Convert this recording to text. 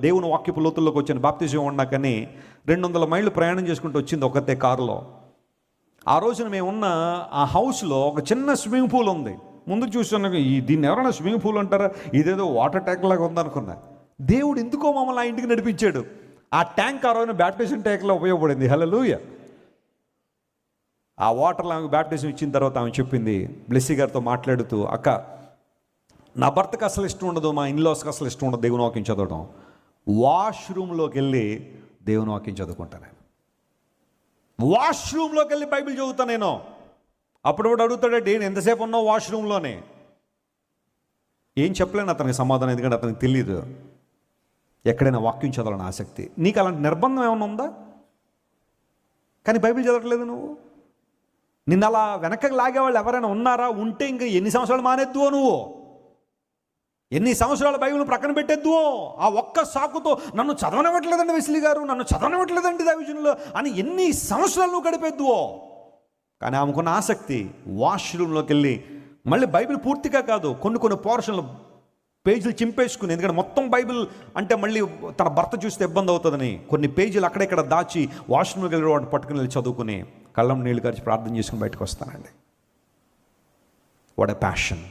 దేవుని వాక్యపు లోతుల్లోకి వచ్చిన. బాప్తిజం ఉన్నాకని రెండు వందల మైళ్ళు ప్రయాణం చేసుకుంటూ వచ్చింది ఒకతే కారులో. ఆ రోజున మేము ఉన్న ఆ హౌస్లో ఒక చిన్న స్విమ్మింగ్ పూల్ ఉంది. ముందుకు చూస్తున్నాక ఈ దీన్ని ఎవరైనా స్విమ్మింగ్ పూల్ అంటారా? ఇదేదో వాటర్ ట్యాంక్ లాగా ఉందనుకున్నా. దేవుడు ఎందుకో మమ్మల్ని ఆ ఇంటికి నడిపించాడు. ఆ ట్యాంక్ ఆ రోజున బ్యాప్టిజం ట్యాంక్లో ఉపయోగపడింది. హలోయ ఆ వాటర్లో ఆమెకు బ్యాప్టిజం ఇచ్చిన తర్వాత ఆమె చెప్పింది బ్లెస్సీ గారితో మాట్లాడుతూ అక్క నా భర్తకు అసలు ఇష్టం ఉండదు మా ఇన్లాస్కి అసలు ఇష్టం ఉండదు దేవుని వాకింగ్ చదవడం. వాష్రూమ్లోకి వెళ్ళి దేవుని వాక్యం చదువుకుంటాను నేను. వాష్రూమ్లోకి వెళ్ళి బైబిల్ చదువుతా నేను. అప్పుడు కూడా అడుగుతాడండి నేను ఎంతసేపు ఉన్నావు వాష్రూమ్లోనే? ఏం చెప్పలేను అతనికి సమాధానం ఎందుకంటే అతనికి తెలియదు ఎక్కడైనా వాక్యం చదవాలని ఆసక్తి. నీకు అలాంటి నిర్బంధం ఏమైనా ఉందా? కానీ బైబిల్ చదవట్లేదు నువ్వు. నిన్న అలా వెనకకి లాగేవాళ్ళు ఎవరైనా ఉన్నారా? ఉంటే ఇంకా ఎన్ని సంవత్సరాలు మానేద్దువో నువ్వు? ఎన్ని సంవత్సరాల బైబిల్ ప్రక్కన పెట్టేద్దువో ఆ ఒక్క సాకుతో నన్ను చదవనివ్వట్లేదండి వెస్లీ గారు నన్ను చదవనివ్వట్లేదండి దైవజనులు అని ఎన్ని సంవత్సరాలు నువ్వు గడిపేద్దువో కానీ ఆమెకున్న ఆసక్తి వాష్రూమ్లోకి వెళ్ళి మళ్ళీ బైబిల్ పూర్తిగా కాదు కొన్ని కొన్ని పోర్షన్లు పేజీలు చింపేసుకుని ఎందుకంటే మొత్తం బైబిల్ అంటే మళ్ళీ తన భర్త చూస్తే ఇబ్బంది అవుతుందని కొన్ని పేజీలు అక్కడెక్కడ దాచి వాష్రూమ్కి వెళ్ళి వాడిని పట్టుకుని వెళ్ళి చదువుకుని కళ్ళం నీళ్ళు కలిసి ప్రార్థన చేసుకుని బయటకు వస్తానండి. What a passion